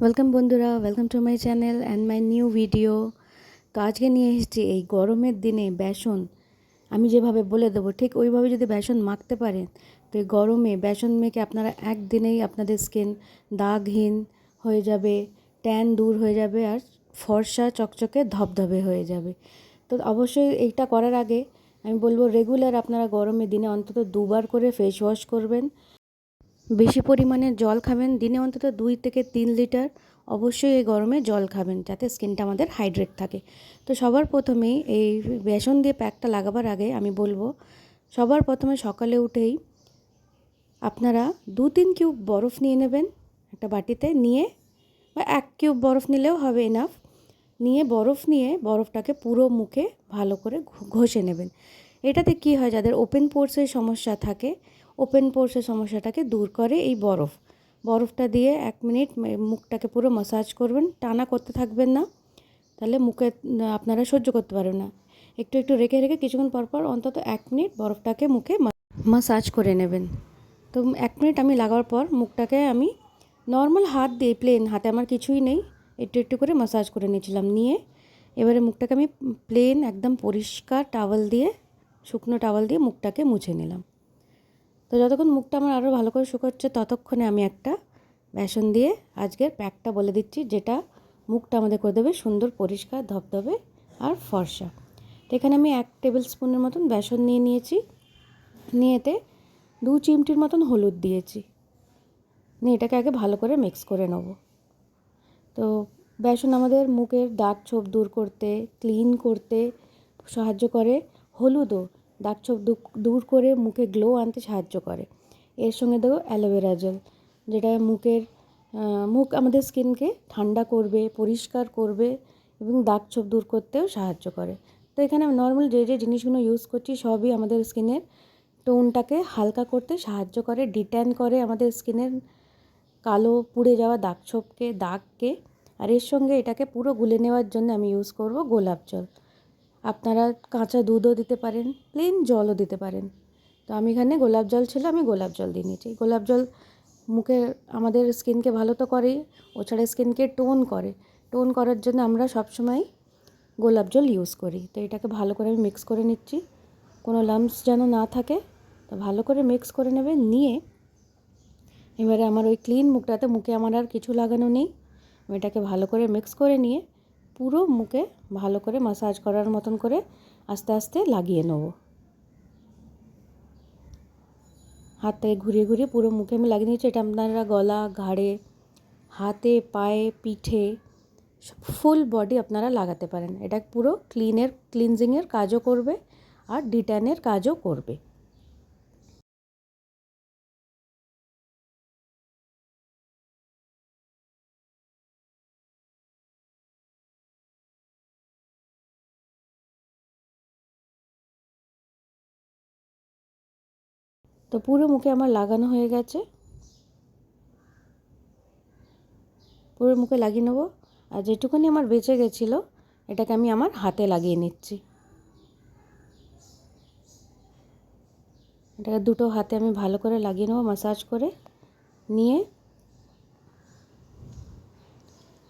Welcome বন্ধুরা। Welcome to my channel and my new video তো আজকে নিয়ে এসেছি এই গরমের দিনে বেসন। আমি যেভাবে বলে দেবো, ঠিক ওইভাবে যদি বেসন মাখতে পারেন, তো এই গরমে বেসন মেখে আপনারা একদিনেই আপনাদের স্কিন দাগহীন হয়ে যাবে ট্যান দূর হয়ে যাবে আর ফর্সা, চকচকে, ধবধবে হয়ে যাবে। তো অবশ্যই এইটা করার আগে আমি বলব রেগুলার আপনারা গরমের দিনে অন্তত দুবার করে ফেস ওয়াশ করবেন। বেশি পরিমাণে জল খাবেন। দিনে অন্তত দুই থেকে তিন লিটার অবশ্যই এই গরমে জল খাবেন যাতে স্কিনটা আমাদের হাইড্রেট থাকে। তো সবার প্রথমেই এই বেসন দিয়ে প্যাকটা লাগাবার আগে আমি বলব, সবার প্রথমে সকালে উঠেই আপনারা দু তিন কিউব বরফ নিয়ে নেবেন একটা বাটিতে নিয়ে, বা এক কিউব বরফ নিলেও হবে এনাফ নিয়ে বরফ নিয়ে বরফটাকে পুরো মুখে ভালো করে ঘষে নেবেন। এটাতে কি হয়, যাদের ওপেন পোর্সের সমস্যা থাকে ওপেন পোর্সের সমস্যাটাকে দূর করে এই বরফ। বরফটা দিয়ে এক মিনিট মুখটাকে পুরো মাসাজ করবেন। টানা করতে থাকবেন না। তাহলে মুখে আপনারা সহ্য করতে পারবেন না। একটু একটু রেখে রেখে কিছুক্ষণ পর পর অন্তত এক মিনিট বরফটাকে মুখে মাসাজ করে নেবেন। তো এক মিনিট আমি লাগার পর মুখটাকে আমি নর্মাল হাত দিয়ে প্লেন হাতে আমার কিছুই নেই। একটু একটু করে মাসাজ করে নিয়েছিলাম, নিয়ে এবারে মুখটাকে আমি প্লেন একদম পরিষ্কার টাওয়াল দিয়ে, শুকনো টাওয়াল দিয়ে মুখটাকে মুছে নিলাম। তো যতক্ষণ মুখটা আমার আরও ভালো করে শুকোচ্ছে ততক্ষণে আমি একটা বেসন দিয়ে আজকের প্যাকটা বলে দিচ্ছি, যেটা মুখটা আমাদের করে দেবে সুন্দর, পরিষ্কার, ধবধবে আর ফর্সা। তো এখানে আমি এক টেবিল স্পুনের মতন বেসন নিয়ে নিয়েছি। নিয়েতে দু চিমটির মতন হলুদ দিয়েছি। নিয়ে এটাকে আগে ভালো করে মিক্স করে নেব। তো বেসন আমাদের মুখের দাগ ছোপ দূর করতে, ক্লিন করতে সাহায্য করে হলুদও। দাগ ছোপ দূর করে মুখে গ্লো আনতে সাহায্য করে। এর সঙ্গে দেবো অ্যালোভেরা জেল যেটা মুখের মুখ আমাদের স্কিনকে ঠান্ডা করবে, পরিষ্কার করবে এবং দাগ ছোপ দূর করতেও সাহায্য করে। তো এখানে আমি নর্মাল যে যে জিনিসগুলো ইউজ করছি, সবই আমাদের স্কিনের টোনটাকে হালকা করতে সাহায্য করে ডিট্যান করে আমাদের স্কিনের কালো পুড়ে যাওয়া দাগ ছোপকে, দাগকে। আর এর সঙ্গে এটাকে পুরো গুলে নেওয়ার জন্য আমি ইউজ করব গোলাপ জল। আপনারা কাঁচা দুধও দিতে পারেন প্লেন জলও দিতে পারেন। তো আমি এখানে গোলাপ জল ছিল, আমি গোলাপ জল দিয়ে নিয়েছি। গোলাপ জল মুখে, আমাদের স্কিনকে ভালো তো করেই, ওছাড়া স্কিনকে টোন করে। টোন করার জন্য আমরা সবসময় গোলাপ জল ইউজ করি। তো এটাকে ভালো করে আমি মিক্স করে নিচ্ছি। কোনো লাম্পস যেন না থাকে, তো ভালো করে মিক্স করে নেবে, নিয়ে এবারে আমার ওই ক্লিন মুখটাতে, মুখে আমার আর কিছু লাগানো নেই। এটাকে ভালো করে মিক্স করে নিয়ে পুরো মুখে ভালো করে মাসাজ করার মতন করে আস্তে আস্তে লাগিয়ে নেব। হাতটাকে ঘুরিয়ে ঘুরিয়ে পুরো মুখে আমি লাগিয়ে নিয়েছি। এটা আপনারা গলা, ঘাড়ে, হাতে, পায়ে, পিঠে ফুল বডি আপনারা লাগাতে পারেন। এটা পুরো ক্লিনের ক্লিনজিংয়ের কাজও করবে আর ডিট্যানের কাজও করবে। তো পুরো মুখে আমার লাগানো হয়ে গেছে। পুরো মুখে লাগিয়ে নেব। আর যেটুকুনি আমার বেঁচে গেছিল, এটাকে আমি আমার হাতে লাগিয়ে নিচ্ছি। এটাকে দুটো হাতে আমি ভালো করে লাগিয়ে নেব মাসাজ করে নিয়ে।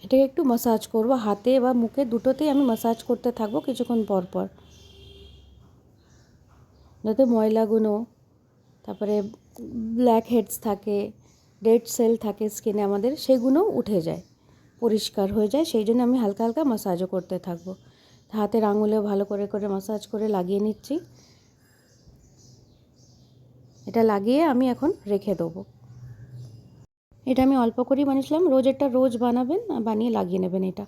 এটাকে একটু মাসাজ করব, হাতে বা মুখে দুটোতেই আমি মাসাজ করতে থাকব কিছুক্ষণ পর পর। যাতে ময়লাগুলো তারপরে ব্ল্যাক হেডস থাকে ডেড সেল থাকে স্কিনে আমাদের, সেগুলো উঠে যায়, পরিষ্কার হয়ে যায়। সেই জন্য আমি হালকা হালকা মাসাজও করতে থাকব। হাতের আঙুলেও ভালো করে করে মাসাজ করে লাগিয়ে নিচ্ছি। এটা লাগিয়ে আমি এখন রেখে দেবো। এটা আমি অল্প করেই বানিয়েছিলাম। রোজ এটা রোজ বানাবেন, বানিয়ে লাগিয়ে নেবেন এটা।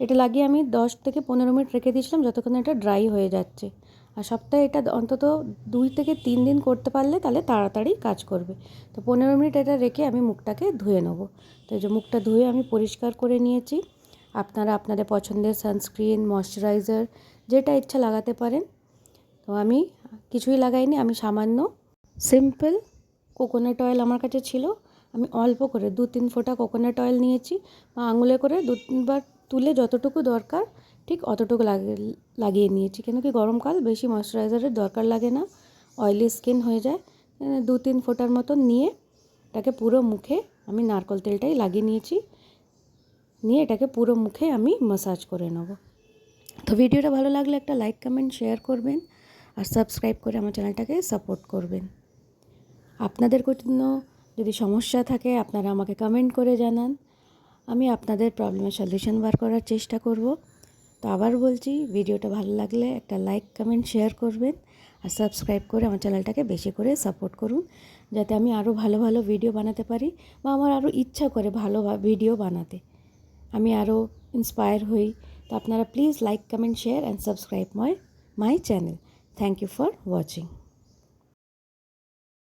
এটা লাগিয়ে আমি দশ থেকে পনেরো মিনিট রেখে দিয়েছিলাম, যতক্ষণ এটা ড্রাই হয়ে যাচ্ছে। আর সপ্তাহে এটা অন্তত দুই থেকে তিন দিন করতে পারলে তাহলে তাড়াতাড়ি কাজ করবে। তো পনেরো মিনিট এটা রেখে আমি মুখটাকে ধুয়ে নেব। তো যে মুখটা ধুয়ে আমি পরিষ্কার করে নিয়েছি। আপনারা আপনাদের পছন্দের সানস্ক্রিন, ময়শ্চারাইজার, যেটা ইচ্ছা লাগাতে পারেন। তো আমি কিছুই লাগাইনি, আমি সামান্য সিম্পল কোকোনাট অয়েল আমার কাছে ছিল। আমি অল্প করে দু তিন ফোঁটা কোকোনাট অয়েল নিয়েছি। বা আঙুলে করে দু তিনবার তুলে যতটুকু দরকার ঠিক অতটুকু লাগিয়ে নিয়েছি। কেন কি গরমকাল, বেশি ময়শ্চারাইজারের দরকার লাগে না অয়েলি স্কিন হয়ে যায়। দু তিন ফোঁটার মতন নিয়ে এটাকে পুরো মুখে আমি নারকল তেলটাই লাগিয়ে নিয়েছি। নিয়ে এটাকে পুরো মুখে আমি মাসাজ করে নেব। তো ভিডিওটা ভালো লাগলে একটা লাইক কমেন্ট শেয়ার করবেন আর সাবস্ক্রাইব করে আমার চ্যানেলটাকে সাপোর্ট করবেন। আপনাদের কোনো যদি সমস্যা থাকে, আপনারা আমাকে কমেন্ট করে জানান। আমি আপনাদের প্রবলেমের সলিউশন বার করার চেষ্টা করব। তো আবার বলছি, ভিডিওটা ভালো লাগলে একটা লাইক কমেন্ট শেয়ার করবেন আর সাবস্ক্রাইব করে আমার চ্যানেলটাকে বেশি করে সাপোর্ট করুন, যাতে আমি আরও ভালো ভালো ভিডিও বানাতে পারি বা আমার আরও ইচ্ছা করে ভালো ভিডিও বানাতে। আমি আরও ইন্সপায়ার হই। তো আপনারা please like comment share and subscribe my my channel thank you for watching